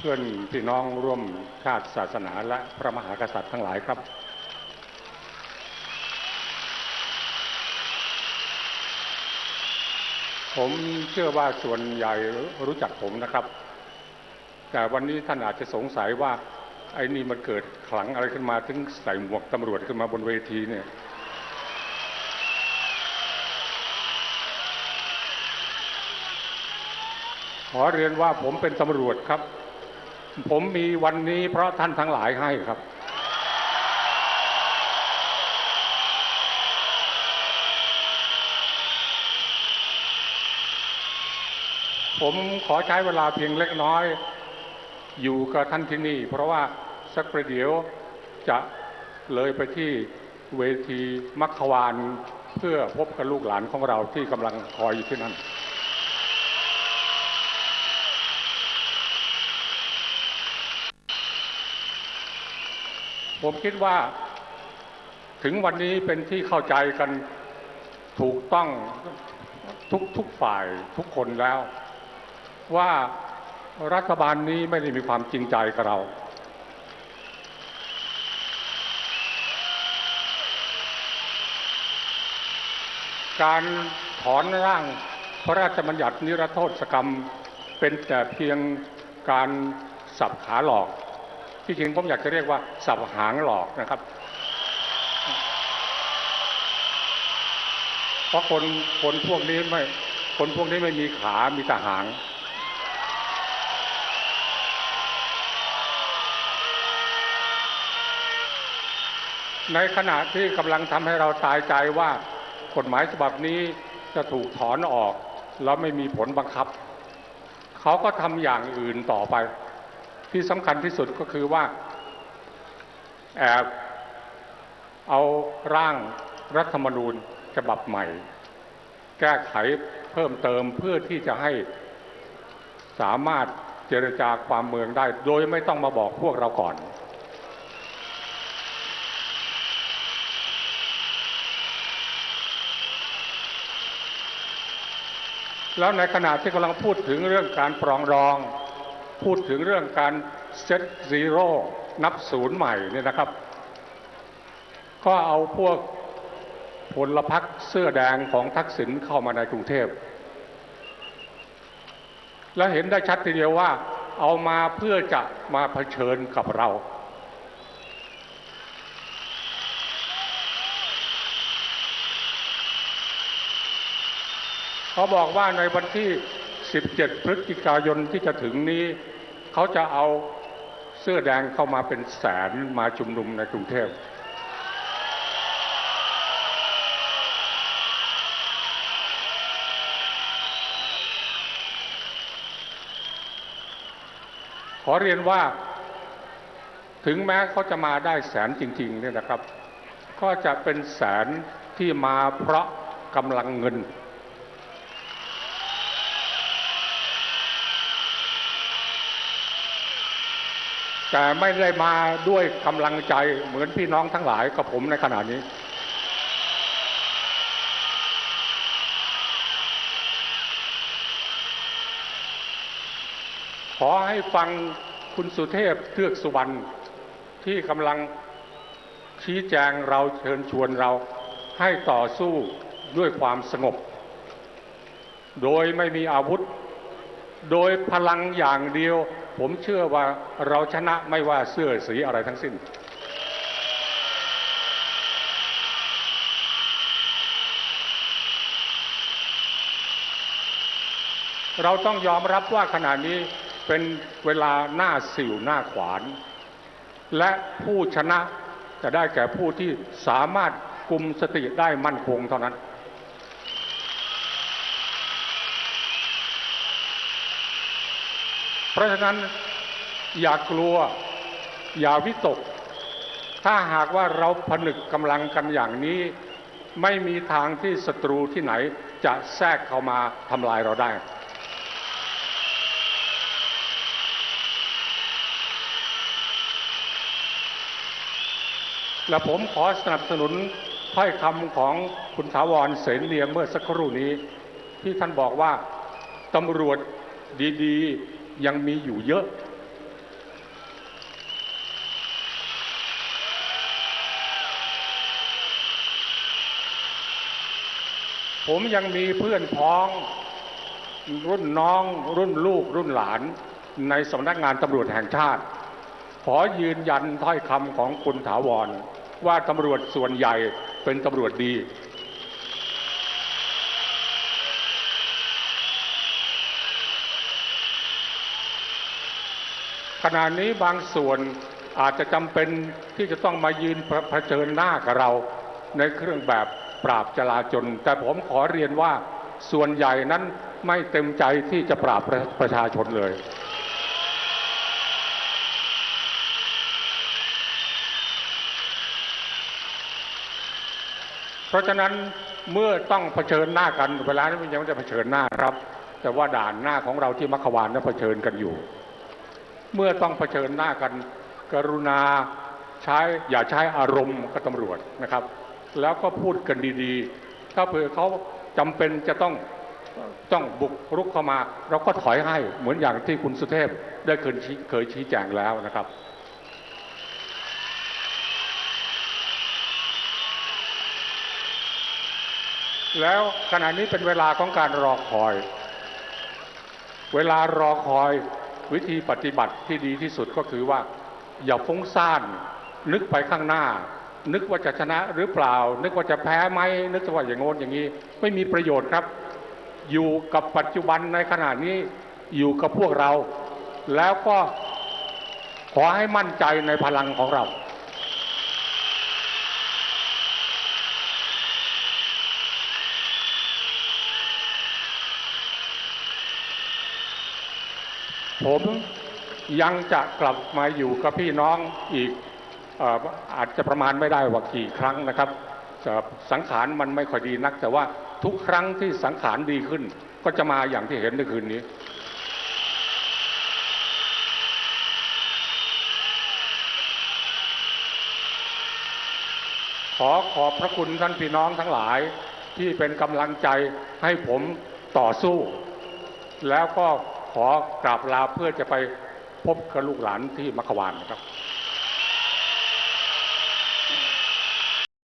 เพื่อนพี่น้องร่วมชาติศาสนาและพระมหากษัตริย์ทั้งหลายครับ ผมเชื่อว่าส่วนใหญ่รู้จักผมนะครับ แต่วันนี้ท่านอาจจะสงสัยว่าไอ้นี่มันเกิดขลังอะไรขึ้นมาถึงใส่หมวกตำรวจขึ้นมาบนเวทีเนี่ยขอเรียนว่าผมเป็นตำรวจครับ ผมมีวันนี้เพราะท่านทั้งหลายให้ครับ ผมขอใช้เวลาเพียงเล็กน้อย อยู่กับท่านที่นี่ เพราะว่าสักประเดี๋ยวจะเลยไปที่เวทีมัคควานเพื่อพบกับลูกหลานของเราที่กำลังคอยอยู่ที่นั่น ผมคิดว่าถึงวันนี้เป็นที่เข้าใจกันถูกต้องทุกทุกฝ่ายทุกคนแล้ว ว่ารัฐบาลนี้ไม่ได้มีความจริงใจกับเรา การถอนร่างพระราชบัญญัตินิรโทษกรรมเป็นแต่เพียงการสับขาหลอก ที่จริงผมอยากจะเรียกว่าสับหางหลอกนะครับ เพราะคนคนพวกนี้ไม่คนพวกนี้ไม่มีขามีแต่หางในขณะที่กำลังทำให้เราตายใจว่ากฎหมายฉบับนี้จะถูกถอนออก แล้วไม่มีผลบังคับ เขาก็ทำอย่างอื่นต่อไป ที่สำคัญที่สุดก็คือว่าแอบเอาร่างรัฐธรรมนูญฉบับใหม่ แก้ไขเพิ่มเติมเพื่อที่จะให้สามารถเจรจาความเมืองได้ โดยไม่ต้องมาบอกพวกเราก่อน แล้วในขณะที่กำลังพูดถึงเรื่องการปรองดอง พูดถึงเรื่องการเซตซีโร่นับศูนย์ใหม่เนี่ยนะครับ ก็เอาพวกพลพรรคเสื้อแดงของทักษิณเข้ามาในกรุงเทพ แล้วเห็นได้ชัดทีเดียวว่าเอามาเพื่อจะมาเผชิญกับเรา เขาบอกว่าในวันที่ 17 พฤศจิกายนที่จะถึงนี้ เขาจะเอาเสื้อแดงเข้ามาเป็นแสนมาชุมนุมในกรุงเทพขอเรียนว่าถึงแม้เขาจะมาได้แสนจริงๆเนี่ยนะครับ ก็จะเป็นแสนที่มาเพราะกำลังเงิน แต่ไม่ได้มาด้วยกำลังใจเหมือนพี่น้องทั้งหลายกับผมในขณะนี้ ขอให้ฟังคุณสุเทพเทือกสุวรรณที่กำลังชี้แจงเราเชิญชวนเราให้ต่อสู้ด้วยความสงบ โดยไม่มีอาวุธ โดยพลังอย่างเดียว ผมเชื่อว่าเราชนะไม่ว่าเสื้อสีอะไรทั้งสิ้น เราต้องยอมรับว่าขณะนี้เป็นเวลาหน้าสิวหน้าขวาน และผู้ชนะจะได้แก่ผู้ที่สามารถกุมสติได้มั่นคงเท่านั้น เพ ราะฉะนั้นอย่ากลัว อย่าวิตก ถ้าหากว่าเราผนึกกำลังกันอย่างนี้ ไม่มีทางที่ศัตรูที่ไหนจะแทรกเข้ามาทำลายเราได้ และผมขอสนับสนุนถ้อยคำของคุณถาวรเสนเลียงเมื่อสักครู่นี้ ที่ท่านบอกว่าตำรวจดี ๆ ยังมีอยู่เยอะ ผมยังมีเพื่อนพ้อง รุ่นน้องรุ่นลูกรุ่นหลาน ในสำนักงานตำรวจแห่งชาติ ขอยืนยันถ้อยคำของคุณถาวร ว่าตำรวจส่วนใหญ่เป็นตำรวจดี ขณะนี้บางส่วนอาจจะจำเป็นที่จะต้องมายืนเผชิญหน้ากับเราในเครื่องแบบปราบจลาจลแต่ผมขอเรียนว่าส่วนใหญ่นั้นไม่เต็มใจที่จะปราบประประชาชนเลย เพราะฉะนั้นเมื่อต้องเผชิญหน้ากันเวลานี้มันยังไม่ได้เผชิญหน้าครับ แต่ว่าด่านหน้าของเราที่มัขวานนั้นเผชิญกันอยู่ เมื่อต้องเผชิญหน้ากัน กรุณาใช้อย่าใช้อารมณ์กับตำรวจนะครับ แล้วก็พูดกันดีๆ ถ้าเผื่อเขาจำเป็นจะต้องต้องบุกรุกเข้ามา เราก็ถอยให้เหมือนอย่างที่คุณสุเทพได้เคยชี้เคยชี้แจงแล้วนะครับ แล้วขณะนี้เป็นเวลาของการรอคอย เวลารอคอย วิธีปฏิบัติที่ดีที่สุดก็คือว่า อย่าฟุ้งซ่าน นึกไปข้างหน้า นึกว่าจะชนะหรือเปล่า นึกว่าจะแพ้ไหมนึกว่าอย่างโน้นอย่างนี้ ไม่มีประโยชน์ครับ อยู่กับปัจจุบันในขณะนี้อยู่กับพวกเรา แล้วก็ขอให้มั่นใจในพลังของเรา ผมยังจะกลับมาอยู่กับพี่น้องอีกอาจจะประมาณไม่ได้ว่ากี่ครั้งนะครับสังขารมันไม่ค่อยดีนัก แต่ว่าทุกครั้งที่สังขารดีขึ้น ก็จะมาอย่างที่เห็นในคืนนี้ ขอขอบพระคุณท่านพี่น้องทั้งหลายที่เป็นกำลังใจให้ผมต่อสู้ แล้วก็ ขอกราบลาเพื่อจะไปพบกับลูกหลานที่มัขวานนะครับ